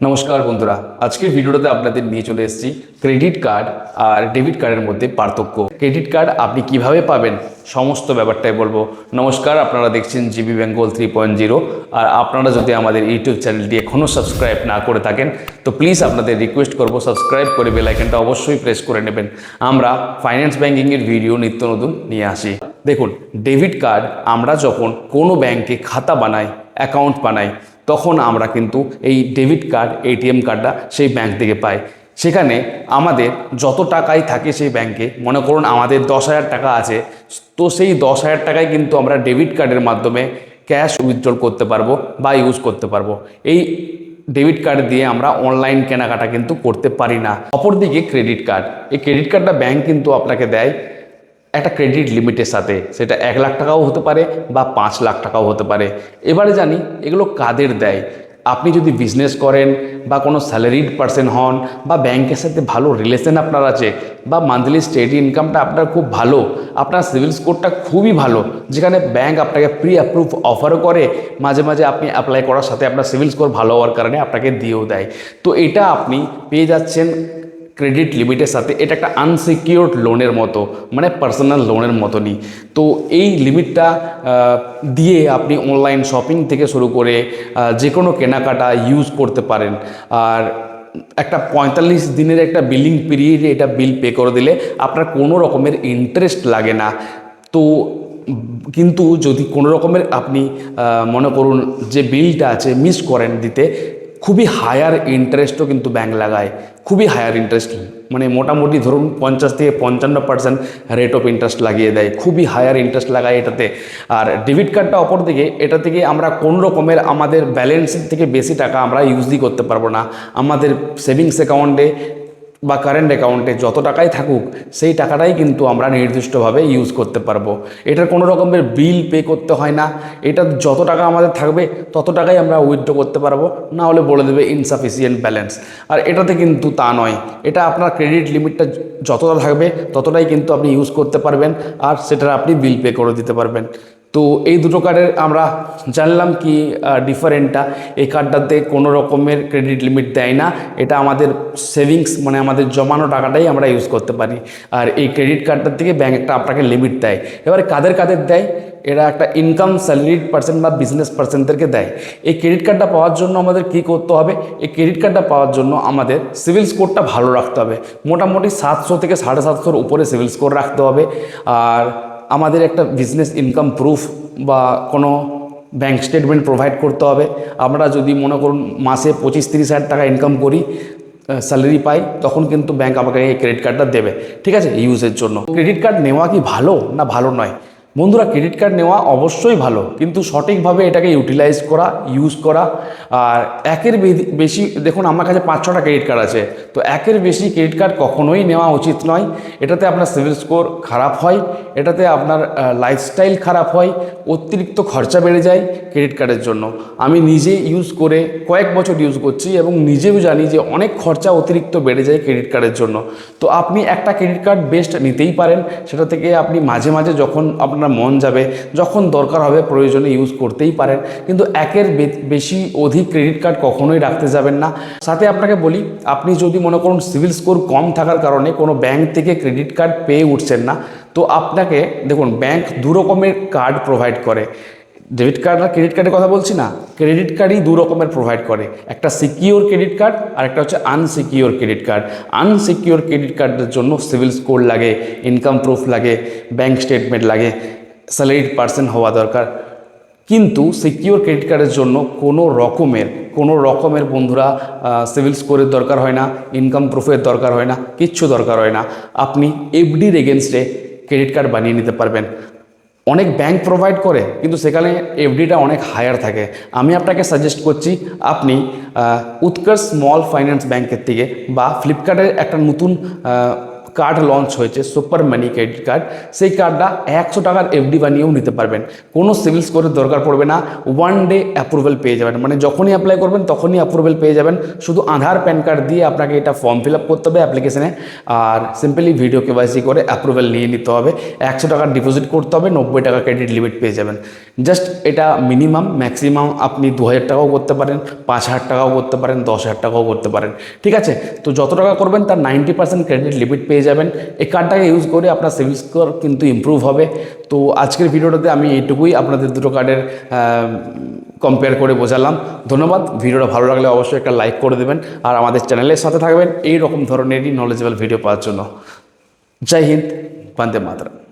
নমস্কার বন্ধুরা, আজকের ভিডিওটাতে আপনাদের নিয়ে চলে এসেছি ক্রেডিট কার্ড আর ডেবিট কার্ডের মধ্যে পার্থক্য। ক্রেডিট কার্ড আপনি কীভাবে পাবেন সমস্ত ব্যাপারটাই বলব। নমস্কার, আপনারা দেখছেন GB Bengal three point zero আর আপনারা যদি আমাদের ইউটিউব চ্যানেলটি এখনও সাবস্ক্রাইব না করে থাকেন, তো প্লিজ আপনাদের রিকোয়েস্ট করব সাবস্ক্রাইব করে বেল আইকনটা অবশ্যই প্রেস করে নেবেন। আমরা ফাইন্যান্স ব্যাঙ্কিংয়ের ভিডিও নিত্য নতুন নিয়ে আসি। দেখুন, ডেবিট কার্ড আমরা যখন কোনো ব্যাংকে খাতা বানাই, অ্যাকাউন্ট বানাই তখন আমরা কিন্তু এই ডেবিট কার্ড এটিএম কার্ডটা সেই ব্যাংক থেকে পাই। সেখানে আমাদের যত টাকাই থাকে সেই ব্যাংকে মনে করুন আমাদের দশ হাজার টাকা আছে, তো সেই দশ হাজার টাকায় কিন্তু আমরা ডেবিট কার্ডের মাধ্যমে ক্যাশ উইথড্রল করতে পারব বা ইউজ করতে পারব। এই ডেবিট কার্ড দিয়ে আমরা অনলাইন কেনাকাটা কিন্তু করতে পারি না। অপরদিকে ক্রেডিট কার্ড এই ক্রেডিট কার্ডটা ব্যাংক কিন্তু আপনাকে দেয় একটা ক্রেডিট লিমিটের সাথে, সেটা এক লাখ টাকাও হতে পারে বা পাঁচ লাখ টাকাও হতে পারে। এবারে জানি, এগুলো কাদের দেয়? আপনি যদি বিজনেস করেন বা কোনো স্যালারিড পার্সন হন বা ব্যাংকের সাথে ভালো রিলেশন আপনার আছে বা মান্থলি স্টেডি ইনকামটা আপনার খুব ভালো, আপনার সিভিল স্কোরটা খুবই ভালো, যেখানে ব্যাংক আপনাকে প্রি অ্যাপ্রুভ অফারও করে, মাঝে মাঝে আপনি অ্যাপ্লাই করার সাথে আপনার সিভিল স্কোর ভালো হওয়ার কারণে আপনাকে দিয়েও দেয়। তো এটা আপনি পেয়ে যাচ্ছেন ক্রেডিট লিমিটের সাথে এটা একটা আনসিকিউরড লোনের মতো মানে পার্সোনাল লোনের মতনই। তো এই লিমিটটা দিয়ে আপনি অনলাইন শপিং থেকে শুরু করে যে কোনো কেনাকাটা ইউজ করতে পারেন। আর একটা পঁয়তাল্লিশ দিনের একটা বিলিং পিরিয়ডে এটা বিল পে করে দিলে আপনার কোনো রকমের ইন্টারেস্ট লাগে না। তো কিন্তু যদি কোনো রকমের আপনি মনে করুন যে বিলটা আছে মিস করেন দিতে খুবই হায়ার ইন্টারেস্টও কিন্তু ব্যাঙ্ক লাগায়। খুবই হায়ার ইন্টারেস্ট মানে মোটামুটি ধরুন পঞ্চাশ থেকে পঞ্চান্ন পার্সেন্ট রেট অফ ইন্টারেস্ট লাগিয়ে দেয়। খুবই হায়ার ইন্টারেস্ট লাগায় এটাতে। আর ডেবিট কার্ডটা অপর দিকে এটা থেকে আমরা কোন রকমের আমাদের ব্যালেন্সের থেকে বেশি টাকা আমরা ইউজই করতে পারব না। আমাদের সেভিংস অ্যাকাউন্টে বা কারেন্ট অ্যাকাউন্টে যত টাকাই থাকুক, সেই টাকাটাই কিন্তু আমরা নির্দিষ্টভাবে ইউজ করতে পারব। এটার কোনো রকমের বিল পে করতে হয় না। এটা যত টাকা আমাদের থাকবে, তত টাকাই আমরা উইথড্র করতে পারব। না হলে বলে দেবে ইনসাফিসিয়েন্ট ব্যালেন্স আর এটাতে কিন্তু তা নয়। এটা আপনার ক্রেডিট লিমিটটা যতটা থাকবে, ততটাই কিন্তু আপনি ইউজ করতে পারবেন। আর সেটার আপনি বিল পে করে দিতে পারবেন। তো এই দুটো কার্ডের আমরা জানলাম কি ডিফারেন্টটা এই কার্ডটাতে কোনো রকমের ক্রেডিট লিমিট দেয় না। এটা আমাদের সেভিংস মানে আমাদের জমানো টাকাটাই আমরা ইউজ করতে পারি। আর এই ক্রেডিট কার্ডটার থেকে ব্যাংক একটা আপনাকে লিমিট দেয়। এবারে কাদের কাদের দেয়? এরা একটা ইনকাম স্যালারিড পার্সেন্ট বা বিজনেস পার্সেন্টদেরকে দেয়। এই ক্রেডিট কার্ডটা পাওয়ার জন্য আমাদের কি করতে হবে? এই ক্রেডিট কার্ডটা পাওয়ার জন্য আমাদের সিভিল স্কোরটা ভালো রাখতে হবে। মোটামুটি সাতশো থেকে সাড়ে সাতশোর উপরে সিভিল স্কোর রাখতে হবে। আর আমাদের একটা বিজনেস ইনকাম প্রুফ বা কোনো ব্যাঙ্ক স্টেটমেন্ট প্রোভাইড করতে হবে। আমরা যদি মনে করুন মাসে পঁচিশ তিরিশ হাজার টাকা ইনকাম করি স্যালারি পাই, তখন কিন্তু ব্যাঙ্ক আমাকে এই ক্রেডিট কার্ডটা দেবে। ঠিক আছে? ইউজের জন্য। ক্রেডিট কার্ড নেওয়া কি ভালো না ভালো নয়? বন্ধুরা ক্রেডিট কার্ড নেওয়া অবশ্যই ভালো, কিন্তু সঠিকভাবে এটাকে ইউটিলাইজ করা ইউজ করা, আর একের বেশি, দেখুন আমার কাছে পাঁচ, ছটা ক্রেডিট কার্ড আছে, তো একের বেশি ক্রেডিট কার্ড কখনোই নেওয়া উচিত নয়। এটাতে আপনার সিভিল স্কোর খারাপ হয়, এটাতে আপনার লাইফস্টাইল খারাপ হয়, অতিরিক্ত খরচা বেড়ে যায় ক্রেডিট কার্ডের জন্য। আমি নিজে ইউজ করে কয়েক বছর ইউজ করছি এবং নিজেও জানি যে অনেক খরচা অতিরিক্ত বেড়ে যায় ক্রেডিট কার্ডের জন্য। তো আপনি একটা ক্রেডিট কার্ড বেস্ট নিতেই পারেন, সেটা থেকে আপনি মাঝে মাঝে যখন আপনার মন যাবে, যখন দরকার হবে প্রয়োজনে ইউজ করতেই পারেন। কিন্তু একের বেশি অধিক ক্রেডিট কার্ড কখনোই রাখতে যাবেন না। সাথে আপনাকে বলি, আপনি যদি মনে করুন সিভিল স্কোর কম থাকার কারণে কোনো ব্যাংক থেকে ক্রেডিট কার্ড পেয়ে উঠছেন না, তো আপনাকে, দেখুন ব্যাংক দু রকমের কার্ড প্রোভাইড করে। ডেবিট কার্ড আর ক্রেডিট কার্ডের কথা বলছি না ক্রেডিট কার্ডই দু রকমের প্রোভাইড করে। একটা সিকিওর ক্রেডিট কার্ড আর একটা হচ্ছে unsecure credit card unsecure credit কার্ডের জন্য সিভিল স্কোর লাগে ইনকাম প্রুফ লাগে ব্যাংক স্টেটমেন্ট লাগে। স্যালারিড পার্সন হওয়া দরকার। কিন্তু সিকিওর ক্রেডিট কার্ডের জন্য কোনো রকমের কোনো রকমের বন্ধুরা সিভিল স্কোরের দরকার হয় না ইনকাম প্রুফের দরকার হয় না, কিচ্ছু দরকার হয় না। আপনি এফডির এগেনস্টে ক্রেডিট কার্ড বানিয়ে নিতে পারবেন। অনেক ব্যাংক প্রোভাইড করে, কিন্তু সেখানে এফডিটা অনেক হায়ার থাকে। আমি আপনাকে সাজেস্ট করছি, আপনি উৎকর্ষ স্মল ফাইন্যান্স ব্যাংকের থেকে বা ফ্লিপকার্টের একটা নতুন কার্ড লঞ্চ হয়েছে সুপার মানি ক্রেডিট কার্ড সেই কার্ডটা একশো টাকার এফডি বানিয়েও নিতে পারবেন। কোনো সিভিল স্কোরের দরকার পড়বে না ওয়ান ডে অ্যাপ্রুভেল পেয়ে যাবেন। মানে যখনই অ্যাপ্লাই করবেন, তখনই অ্যাপ্রুভেল পেয়ে যাবেন। শুধু আধার প্যান কার্ড দিয়ে আপনাকে এটা ফর্ম ফিল আপ করতে হবে অ্যাপ্লিকেশনে আর সিম্পলি ভিডিও কেওয়াইসি করে অ্যাপ্রুভেল নিয়ে নিতে হবে। একশো টাকার ডিপোজিট করতে হবে, নব্বই টাকা ক্রেডিট লিমিট পেয়ে যাবেন। জাস্ট এটা মিনিমাম ম্যাক্সিমাম আপনি দু হাজার টাকাও করতে পারেন পাঁচ হাজার টাকাও করতে পারেন দশ হাজার টাকাও করতে পারেন। ঠিক আছে? তো যত টাকা করবেন, তার নাইনটি পার্সেন্ট ক্রেডিট লিমিট যাবেন। এই কার্ডটাকে ইউজ করে আপনার সিভিল স্কোর কিন্তু ইম্প্রুভ হবে। তো আজকের ভিডিওটাতে আমি এইটুকুই আপনাদের দুটো কার্ডের কম্পেয়ার করে বোঝালাম। ধন্যবাদ। ভিডিওটা ভালো লাগলে অবশ্যই একটা লাইক করে দেবেন। আর আমাদের চ্যানেলের সাথে থাকবেন। এই রকম ধরনেরই নলেজেবল ভিডিও পাওয়ার জন্য। জয় হিন্দ। বন্দে মাতরম।